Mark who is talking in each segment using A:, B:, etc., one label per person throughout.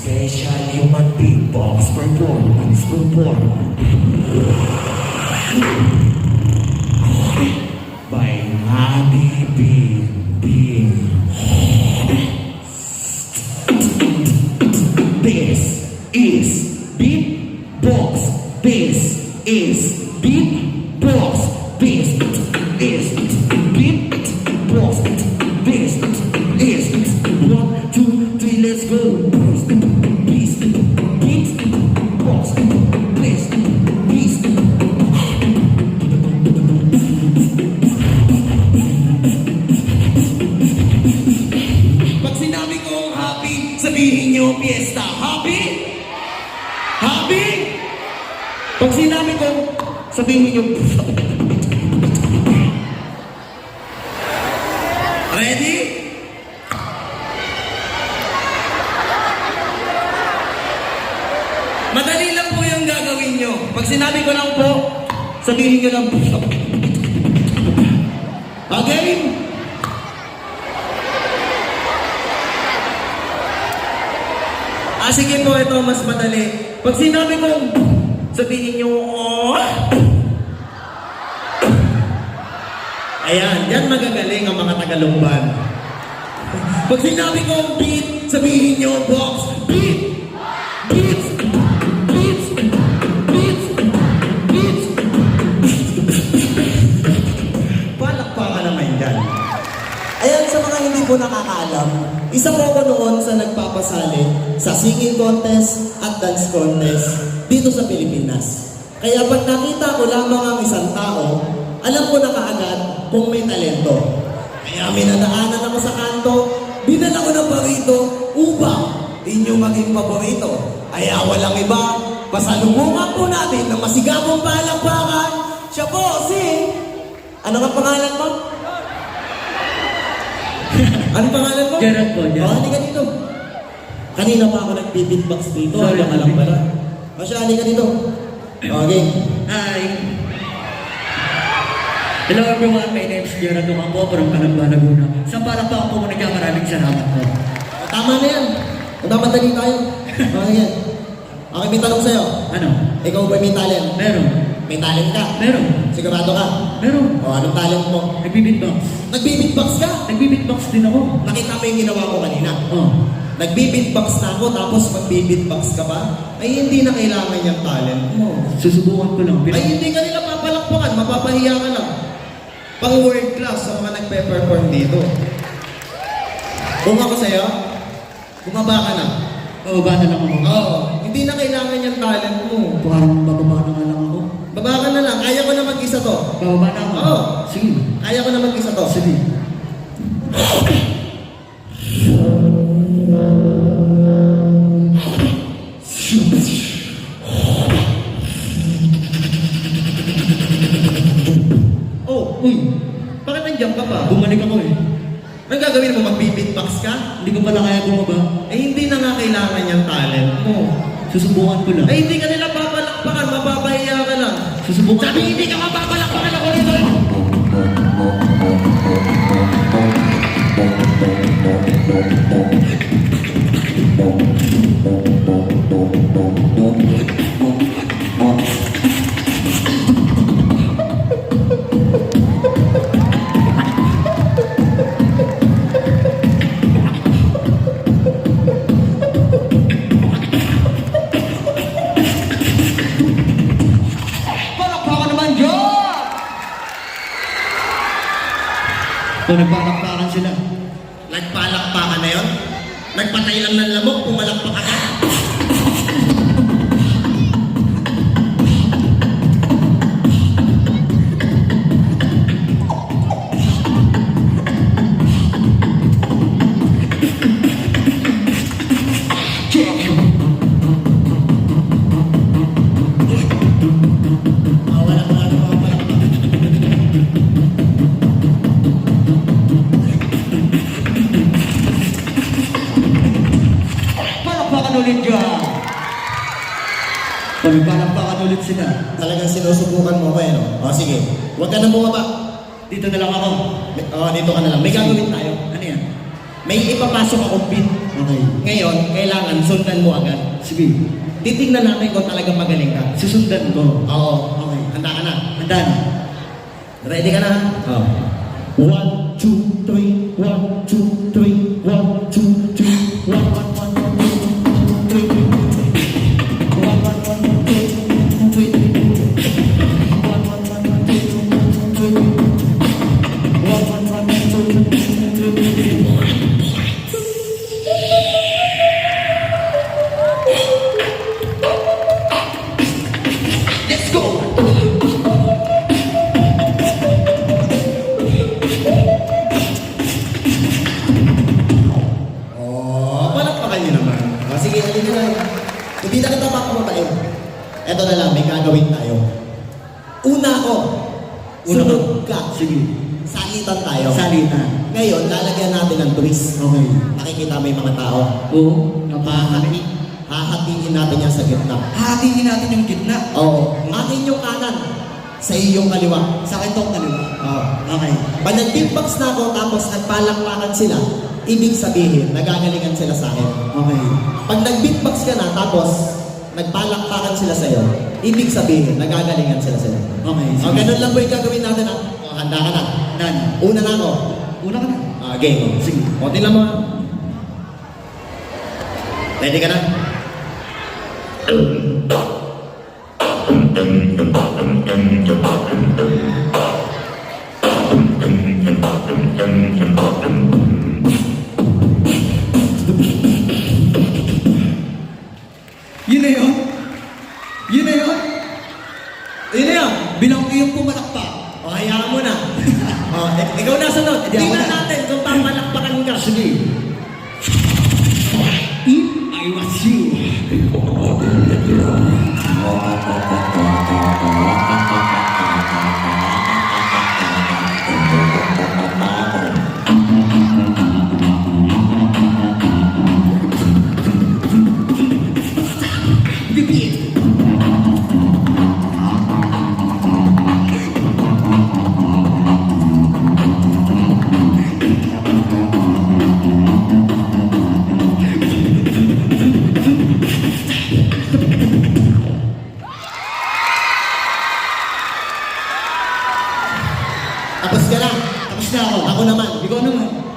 A: Special Human Beatbox Performance Performance by Nabi Bin Bin fiesta. Happy? Happy? Pag sinabi kong sabihin nyo Ready? Madali lang po yung gagawin nyo. Pag sinabi ko lang po, sabihin nyo lang. Okay? Ah, sige po, ito mas madali. Pag sinabi kong sabihin nyo, oh, Ayan, yan magagaling ang mga Tagalumban. Pag sinabi kong beat, sabihin nyo, box,
B: isa po ako noon sa nagpapasali sa singing contest at dance contest dito sa Pilipinas. Kaya pag nakita ko lamang ang isang tao, alam ko na kaagad kung may talento. Kaya minadaanan ako sa kanto, dinala ko ng barito upang inyo maging paborito. Kaya walang iba, pasalubungan po natin ng masigabong palakpakan. Siya po si... Ano nga pangalan mo? Ano pangalan mo?
C: Gerard po, Gerard.
B: Oh, halika dito. Kanina pa ako nag-beatbox dito.
C: Sorry,
B: Hanggang alam pala.
C: sorry.
B: O siya, halika dito. Okay.
C: Hi! Hello everyone, my name is Gerard Dumambo from Calamba, Laguna. Sa palakpakan po muna kaya maraming salamat po.
B: Tama na yan. Magmamadali tayo. Okay yan. Okay, may tanong sa'yo.
C: Ano?
B: Ikaw ba may talent?
C: Meron.
B: May talent ka?
C: Meron.
B: Sigurado ka?
C: Meron.
B: O, anong talent mo?
C: Nagbi-beatbox.
B: Nag-beatbox ka?
C: Nagbi-beatbox din ako.
B: Nakita mo yung ginawa ko kanina.
C: Oh.
B: Nag-beatbox na ako, tapos mag-beatbox ka pa? Ay, hindi na kailangan yung talent mo.
C: Susubukan ko lang.
B: Ay, hindi ka nila papalakpakan, mapapahiya ka lang. Pang world class sa mga nagpe-perform dito. Kung ako sa'yo, bumaba ka na.
C: Bababa na lang ako.
B: Oo, hindi na kailangan yung talent mo.
C: Parang bababa na nga lang ako.
B: Baba ka na lang, kaya ko na mag-isa to.
C: Bababa na ako.
B: Oo.
C: Sige.
B: Kaya ko na mag-isa to.
C: Sige.
B: Oh,
C: Uy!
B: bakit nandiyan ka pa?
C: Bumalik ako eh.
B: Anong gagawin mo? Mag-beatbox ka?
C: Hindi ko pala kaya bumaba.
B: Eh, hindi na nga kailangan yung talent mo.
C: Susubukan ko lang.
B: Eh, hindi ka nila papalakpakan, mapapahiya ka lang.
C: Susubukan
B: Sabi, hindi ka mapapalakpakan ako dito. Palakpakan
C: So, nagpalakpakan sila.
B: Nagpalakpakan na yun? Nagpatay lang ng lamok, pumalakpak. Huwag ka na bumaba.
C: Dito na lang ako.
B: O, dito ka na lang. May gagawin tayo.
C: Ano yan?
B: May ipapasok akong beat.
C: Okay.
B: Ngayon, kailangan sundan mo agad.
C: Sige.
B: Titignan natin kung talagang magaling ka.
C: Susundan ko.
B: Oo.
C: Okay.
B: Handa ka na.
C: Handa na.
B: Ready ka na?
C: Oh.
B: One, two, three, one, two, three, one, two, three, Eto na lang, may gagawin tayo. Una ako.
C: Una
B: Sunod ka.
C: Sige.
B: Salitan tayo.
C: Salita.
B: Ngayon, lalagyan natin ng twist.
C: Okay.
B: Nakikita mo yung mga tao.
C: Oo.
B: Hahati. Hahatiin natin yan sa gitna.
C: Hahatiin natin yung gitna.
B: Oo. Akin yung kanan. Sa iyo yung kaliwa.
C: Sa akin tong kaliwa.
B: Oo.
C: Okay.
B: Pag nag-beatbox na ako tapos nagpalakpakan sila, ibig sabihin, nagagalingan sila sa akin.
C: Okay.
B: Pag nag-beatbox ka na tapos nagpalakpakan sila sa'yo, ibig sabihin, nagagalingan sila sa'yo.
C: Okay.
B: O, ganun lang po yung gagawin natin. Ha? O, handa ka na.
C: Handa na.
B: Una na ako.
C: Una ka na.
B: Ah, game.
C: Sige.
B: O, tingnan mo. Ready ka na?
C: Yun na yun. Yun na yun.
B: Yun na yun.
C: Bilang ko yung pumalakpak.
B: O, hayaan mo na. o, ik- ikaw na sunod.
C: Hindi, ako
B: Tingnan
C: na.
B: natin kung papalakpakan ka.
C: Sige. If I was you.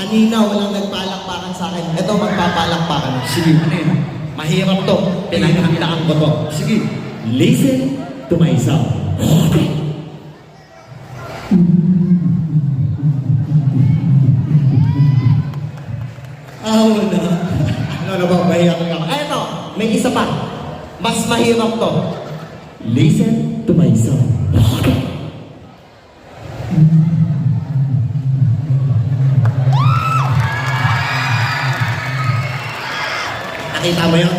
B: Kanina walang nagpalakpakan sa akin. Ito magpapalakpakan.
C: Sige. Ano?
B: Mahirap to. Pinaghandaan ko to.
C: Sige.
B: Listen to my sound.
C: Ah, wala.
B: Ano na ba? Mahirap ka. Ay, ito. May isa pa. Mas mahirap to. Listen to my sound. Mo yun?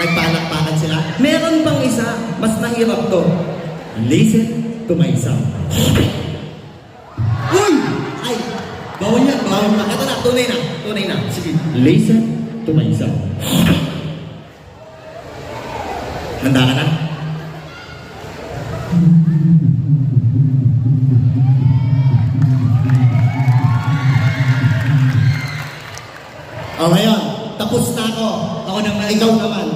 B: Nagpalakpakan sila. Meron pang isa. Mas mahirap to. Listen to my sound.
C: Uy!
B: Ay!
C: Bawal yan. Bawal.
B: Bawal na. Ito na. Tunay na. Tunay na.
C: Sige.
B: Listen to my sound. Handa ka na? O ngayon, tapos na ako.
C: Ako naman.
B: Ikaw naman.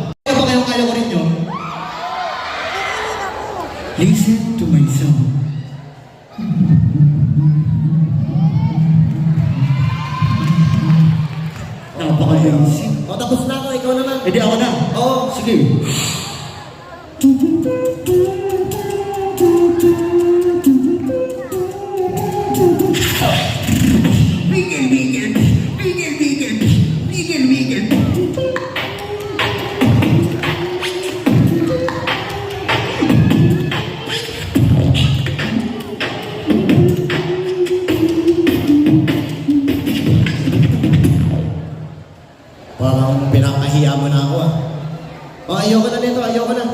B: Ayoko na nito, ayoko na.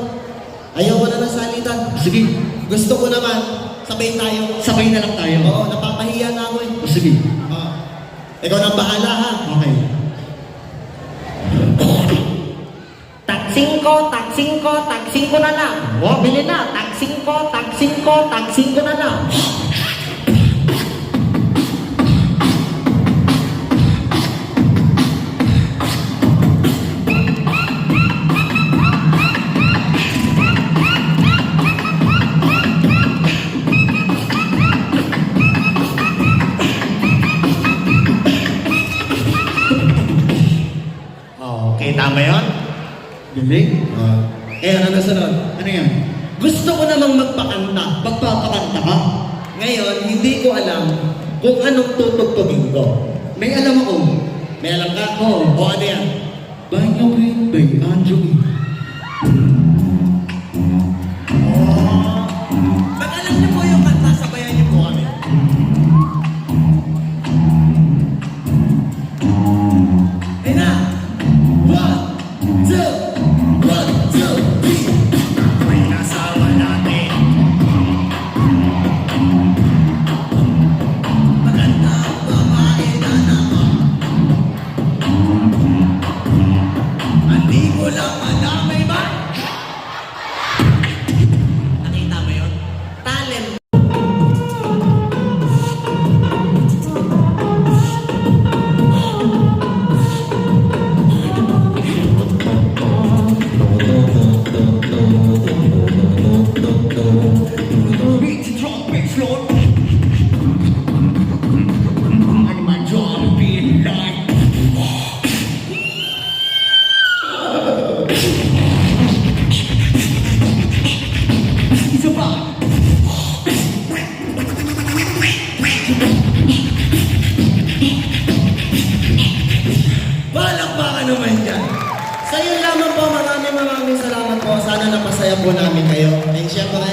B: Ayoko na ng salitan.
C: Sige.
B: Gusto ko naman, sabay tayo.
C: Sabay na lang tayo.
B: Oo, napapahiya na ako eh.
C: O, sige.
B: Ah. Ikaw na bahala ha.
C: Okay.
D: Taksing ko, taksing ko, taksing ko na lang. O, bili na. Taksing ko, taksing ko, taksing ko na lang.
B: Kita mo yun?
C: Galing.
B: Oh. Eh, ano na sunod?
C: Ano yan?
B: Gusto ko namang magpakanta.
C: Magpapakanta ka?
B: Ngayon, hindi ko alam kung anong tutugtugin ko.
C: May alam ako.
B: May alam ka?
C: Oo.
B: O ano yan?
C: Banyo Green Bay, Anjali.
B: po namin kayo. And syempre,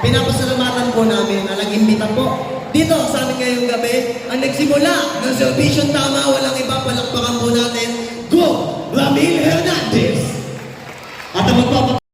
B: pinapasalamatan po namin na nag-imbita po dito sa amin ngayong gabi ang nagsimula ng Salvation Tama. Walang iba, palakpakan po natin. Go! Ramil Hernandez! At ang magpapakas